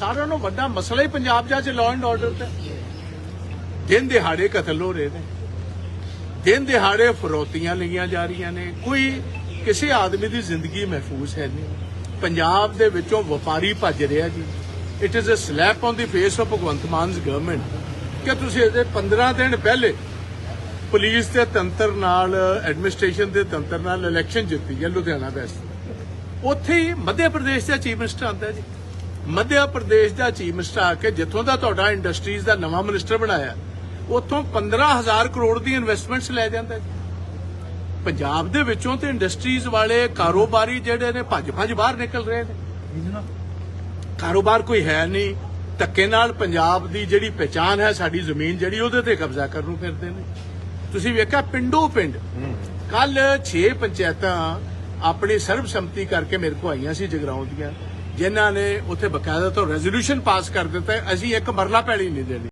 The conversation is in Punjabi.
ਸਾਰਿਆਂ ਨੂੰ ਵੱਡਾ ਮਸਲਾ ਹੀ ਪੰਜਾਬ ਦਾ ਚ ਲਾਅ ਐਂਡ ਆਰਡਰ ਤੇ। ਦਿਨ ਦਿਹਾੜੇ ਕਤਲ ਹੋ ਰਹੇ ਨੇ। ਦਿਨ ਦਿਹਾੜੇ ਫਰੋਤੀਆਂ ਲਈਆਂ ਜਾ ਰਹੀਆਂ ਨੇ। ਕੋਈ ਕਿਸੇ ਆਦਮੀ ਦੀ ਜ਼ਿੰਦਗੀ ਮਹਿਫੂਜ਼ ਹੈ ਨਹੀਂ। ਪੰਜਾਬ ਦੇ ਵਿੱਚੋਂ ਵਪਾਰੀ ਭੱਜ ਰਿਹਾ ਜੀ। It is a slap on the face of Bhagwant Mann's government ਕਿ ਤੁਸੀਂ ਇਹਦੇ 15 ਦਿਨ ਪਹਿਲੇ ਪੁਲਿਸ ਦੇ ਤੰਤਰ ਨਾਲ ਐਡਮਿਨਿਸਟ੍ਰੇਸ਼ਨ ਦੇ ਤੰਤਰ ਨਾਲ ਇਲੈਕਸ਼ਨ ਜਿੱਤੀ ਹੈ ਲੁਧਿਆਣਾ ਵੈਸਟ ਉੱਥੇ ਹੀ ਮੱਧ ਪ੍ਰਦੇਸ਼ ਦਾ ਚੀਫ ਮਿਨਿਸਟਰ ਆਂਦਾ ਜੀ। ਮੱਧਿਆ ਪ੍ਰਦੇਸ਼ ਦਾ ਚੀਫ ਮਿਨਿਸਟਰ ਆ ਕੇ ਜਿੱਥੋਂ ਦਾ ਤੁਹਾਡਾ ਇੰਡਸਟਰੀਜ਼ ਦਾ ਨਵਾਂ ਮਿਨਿਸਟਰ ਬਣਾਇਆ, ਉੱਥੋਂ 15000 ਕਰੋੜ ਦੀ ਇਨਵੈਸਟਮੈਂਟਸ ਲੈ ਜਾਂਦਾ ਜੀ। ਪੰਜਾਬ ਦੇ ਵਿੱਚੋਂ ਤੇ ਇੰਡਸਟਰੀਜ਼ ਵਾਲੇ ਕਾਰੋਬਾਰੀ ਜਿਹੜੇ ਨੇ ਭੱਜ ਭੱਜ ਬਾਹਰ ਨਿਕਲ ਰਹੇ ਨੇ। ਕਾਰੋਬਾਰ ਕੋਈ ਹੈ ਨਹੀਂ, ਧੱਕੇ ਨਾਲ ਪੰਜਾਬ ਦੀ ਜਿਹੜੀ ਪਛਾਣ ਹੈ, ਸਾਡੀ ਜ਼ਮੀਨ ਜਿਹੜੀ ਉਹਦੇ ਤੇ ਕਬਜ਼ਾ ਕਰਨ ਨੂੰ ਫਿਰਦੇ ਨੇ। ਤੁਸੀਂ ਵੇਖਿਆ ਪਿੰਡੋ ਪਿੰਡ ਕੱਲ 6 ਪੰਚਾਇਤਾਂ ਆਪਣੀ ਸਰਬਸੰਮਤੀ ਕਰਕੇ ਮੇਰੇ ਕੋ ਆਈਆਂ ਸੀ ਜਗਰਾਉਂ ਦੀਆਂ। ਜਿਨ੍ਹਾਂ ਨੇ ਉੱਥੇ ਬਕਾਇਦਾ ਤੋਂ ਰੈਜ਼ੋਲੂਸ਼ਨ ਪਾਸ ਕਰ ਦਿੱਤਾ ਅਸੀਂ ਇੱਕ ਮਰਲਾ ਪੈਲੀ ਨਹੀਂ ਦੇਣੀ।